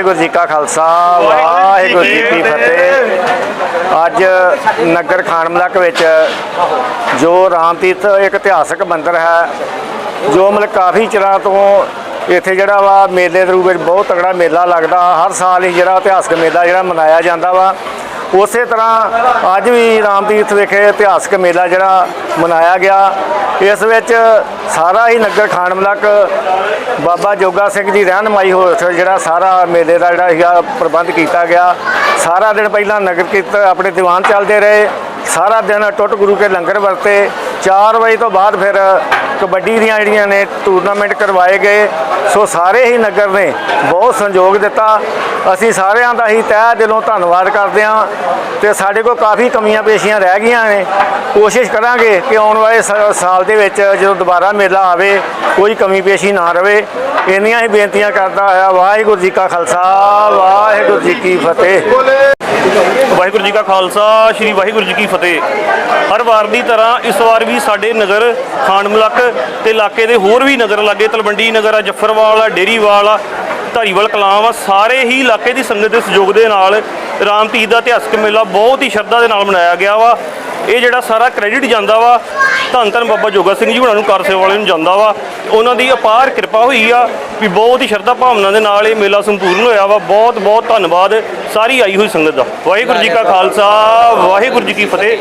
ਵਾਹਿਗੁਰੂ ਜੀ ਕਾ ਖਾਲਸਾ, ਵਾਹਿਗੁਰੂ ਜੀ ਕੀ ਫਤਿਹ। ਅੱਜ ਨਗਰ ਖਾਨਮਲਕ ਵਿੱਚ ਜੋ ਰਾਮ ਤੀਰਥ ਇੱਕ ਇਤਿਹਾਸਕ ਮੰਦਿਰ ਹੈ, ਜੋ ਮਤਲਬ ਕਾਫੀ ਚਿਰਾਂ ਤੋਂ ਇੱਥੇ ਜਿਹੜਾ ਵਾ ਮੇਲੇ ਦੇ ਰੂਪ ਵਿੱਚ ਬਹੁਤ ਤਗੜਾ ਮੇਲਾ ਲੱਗਦਾ। ਹਰ ਸਾਲ ਹੀ ਜਿਹੜਾ ਇਤਿਹਾਸਕ ਮੇਲਾ ਜਿਹੜਾ ਮਨਾਇਆ ਜਾਂਦਾ ਵਾ। ਉਸੇ ਤਰ੍ਹਾਂ ਅੱਜ ਵੀ ਰਾਮ ਤੀਰਥ ਵਿਖੇ ਇਤਿਹਾਸਕ ਮੇਲਾ ਜਿਹੜਾ ਮਨਾਇਆ ਗਿਆ। ਇਸ ਵਿੱਚ ਸਾਰਾ ਹੀ ਨਗਰ ਖਾਨਮਲਕ ਬਾਬਾ ਜੋਗਾ ਸਿੰਘ ਜੀ ਰਹਿਨਮਾਈ ਹੋ ਜਿਹੜਾ ਸਾਰਾ ਮੇਲੇ ਦਾ ਜਿਹੜਾ ਸੀਗਾ ਪ੍ਰਬੰਧ ਕੀਤਾ ਗਿਆ। ਸਾਰਾ ਦਿਨ ਪਹਿਲਾਂ ਨਗਰ ਕੀਰਤਨ ਆਪਣੇ ਦੀਵਾਨ ਚੱਲਦੇ ਰਹੇ। ਸਾਰਾ ਦਿਨ ਟੁੱਟ ਗੁਰੂ ਕੇ ਲੰਗਰ ਵਰਤੇ। 4 ਵਜੇ ਤੋਂ ਬਾਅਦ ਫਿਰ ਕਬੱਡੀ ਦੀਆਂ ਜਿਹੜੀਆਂ ਨੇ ਟੂਰਨਾਮੈਂਟ ਕਰਵਾਏ ਗਏ, ਸੋ ਸਾਰੇ ਹੀ ਨਗਰ ਨੇ ਬਹੁਤ ਸੰਯੋਗ ਦਿੱਤਾ। ਅਸੀਂ ਸਾਰਿਆਂ ਦਾ ਹੀ ਤਹਿ ਦਿਲੋਂ ਧੰਨਵਾਦ ਕਰਦੇ ਹਾਂ ਤੇ ਸਾਡੇ ਕੋਲ ਕਾਫੀ ਕਮੀਆਂ ਪੇਸ਼ੀਆਂ ਰਹਿ ਗਈਆਂ ਨੇ। ਕੋਸ਼ਿਸ਼ ਕਰਾਂਗੇ ਕਿ ਆਉਣ ਵਾਲੇ ਸ- ਸਾਲ ਦੇ ਵਿੱਚ ਜਦੋਂ ਦੁਬਾਰਾ ਮੇਲਾ ਆਵੇ, ਕੋਈ ਕਮੀ ਪੇਸ਼ੀ ਨਾ ਰਵੇ। ਇੰਨੀਆਂ ਹੀ ਬੇਨਤੀਆਂ ਕਰਦਾ ਹੋਇਆ ਵਾਹਿਗੁਰੂ ਜੀ ਕਾ ਖਾਲਸਾ, ਵਾਹਿਗੁਰੂ ਜੀ ਕੀ ਫਤਿਹ। ਵਾਹਿਗੁਰੂ ਜੀ ਕਾ ਖਾਲਸਾ, ਸ੍ਰੀ ਵਾਹਿਗੁਰੂ ਜੀ ਕੀ ਫਤਿਹ। ਹਰ ਵਾਰ ਦੀ ਤਰ੍ਹਾਂ ਇਸ ਵਾਰ ਵੀ ਸਾਡੇ ਨਗਰ ਖਾਨਮਲਕ ਤੇ ਇਲਾਕੇ ਦੇ ਹੋਰ ਵੀ ਨਗਰ ਲਾਗੇ ਤਲਵੰਡੀ ਨਗਰ ਆ, ਜੱਫਰਵਾਲ ਆ, ਡੇਰੀਵਾਲ ਆ, ਧਾਰੀਵਾਲ ਕਲਾਮ ਆ, ਸਾਰੇ ਹੀ ਇਲਾਕੇ ਦੀ ਸੰਗਤ ਦੇ ਸਹਿਯੋਗ ਦੇ ਨਾਲ ਰਾਮ ਤੀਰ ਦਾ ਇਤਿਹਾਸਕ ਮੇਲਾ ਬਹੁਤ ਹੀ ਸ਼ਰਧਾ ਦੇ ਨਾਲ ਮਨਾਇਆ ਗਿਆ ਵਾ। ਇਹ ਜਿਹੜਾ ਸਾਰਾ ਕ੍ਰੈਡਿਟ ਜਾਂਦਾ ਵਾ, ਧੰਨ ਧੰਨ ਬਾਬਾ ਜੋਗਾ ਸਿੰਘ ਜੀ ਉਹਨਾਂ ਨੂੰ ਕਾਰ ਸੇਵਾ ਵਾਲੇ ਨੂੰ ਜਾਂਦਾ ਵਾ। ਉਹਨਾਂ ਦੀ ਅਪਾਰ ਕਿਰਪਾ ਹੋਈ ਆ ਵੀ ਬਹੁਤ ਹੀ ਸ਼ਰਧਾ ਭਾਵਨਾ ਦੇ ਨਾਲ ਇਹ ਮੇਲਾ ਸੰਪੂਰਨ ਹੋਇਆ ਵਾ। ਬਹੁਤ ਬਹੁਤ ਧੰਨਵਾਦ। ਸਾਰੀ ਆਈ ਹੋਈ ਸੰਗਤ ਦਾ। ਵਾਹਿਗੁਰੂ ਜੀ ਕਾ ਖਾਲਸਾ। ਵਾਹਿਗੁਰੂ ਜੀ ਕੀ ਫਤਿਹ।